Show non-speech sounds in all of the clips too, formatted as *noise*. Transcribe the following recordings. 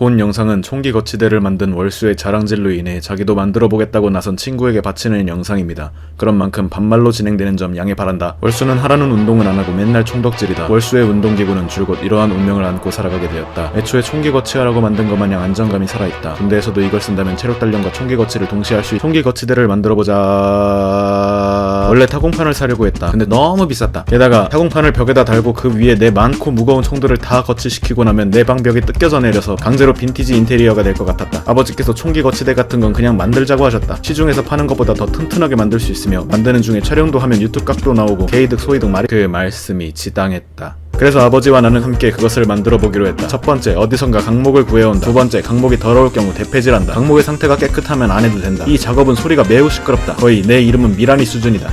본 영상은 총기 거치대를 만든 월수의 자랑질로 인해 자기도 만들어 보겠다고 나선 친구에게 바치는 영상입니다. 그런 만큼 반말로 진행되는 점 양해 바란다. 월수는 하라는 운동은 안 하고 맨날 총덕질이다. 월수의 운동기구는 줄곧 이러한 운명을 안고 살아가게 되었다. 애초에 총기 거치하라고 만든 것 마냥 안정감이 살아있다. 군대에서도 이걸 쓴다면 체력 단련과 총기 거치를 동시에 할 수 있... 총기 거치대를 만들어 보자. 원래 타공판을 사려고 했다. 근데 너무 비쌌다. 게다가 타공판을 벽에다 달고 그 위에 내 많고 무거운 총들을 다 거치시키고 나면 내 방 벽이 뜯겨져 내려서 강제로 빈티지 인테리어가 될 것 같았다. 아버지께서 총기 거치대 같은 건 그냥 만들자고 하셨다. 시중에서 파는 것보다 더 튼튼하게 만들 수 있으며 만드는 중에 촬영도 하면 유튜브 각도 나오고 게이득 소이득 말이 그 말씀이 지당했다. 그래서 아버지와 나는 함께 그것을 만들어 보기로 했다. 첫 번째, 어디선가 강목을 구해온다. 두 번째, 강목이 더러울 경우 대패질한다. 강목의 상태가 깨끗하면 안 해도 된다. 이 작업은 소리가 매우 시끄럽다. 거의 내 이름은 미라니 수준이다.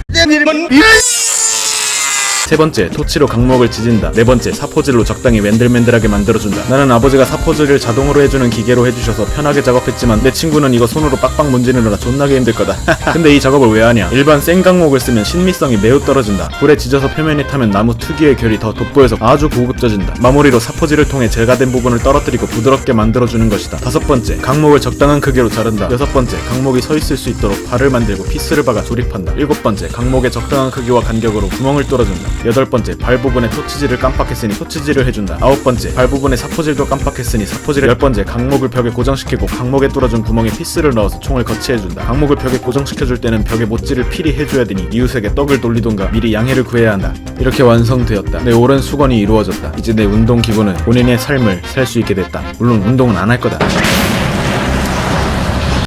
세 번째, 토치로 강목을 지진다. 네 번째, 사포질로 적당히 맨들맨들하게 만들어준다. 나는 아버지가 사포질을 자동으로 해주는 기계로 해주셔서 편하게 작업했지만 내 친구는 이거 손으로 빡빡 문지르느라 존나게 힘들 거다. *laughs* 근데 이 작업을 왜 하냐? 일반 센 강목을 쓰면 신미성이 매우 떨어진다. 불에 지져서 표면이 타면 나무 특유의 결이 더 돋보여서 아주 고급져진다. 마무리로 사포질을 통해 제거된 부분을 떨어뜨리고 부드럽게 만들어주는 것이다. 다섯 번째, 강목을 적당한 크기로 자른다. 여섯 번째, 강목이 서 있을 수 있도록 발을 만들고 피스를 박아 조립한다. 일곱 번째, 강목의 적당한 크기와 간격으로 구멍을 뚫어준다. 여덟 번째, 발 부분에 토치질을 깜빡했으니 토치질을 해준다. 아홉 번째, 발 부분에 사포질도 깜빡했으니 사포질을 열 번째, 강목을 벽에 고정시키고 강목에 뚫어준 구멍에 피스를 넣어서 총을 거치해준다. 강목을 벽에 고정시켜줄 때는 벽에 못질을 필히 해줘야 되니 이웃에게 떡을 돌리던가 미리 양해를 구해야 한다. 이렇게 완성되었다. 내 오랜 수건이 이루어졌다. 이제 내 운동 기구는 본인의 삶을 살 수 있게 됐다. 물론 운동은 안 할 거다.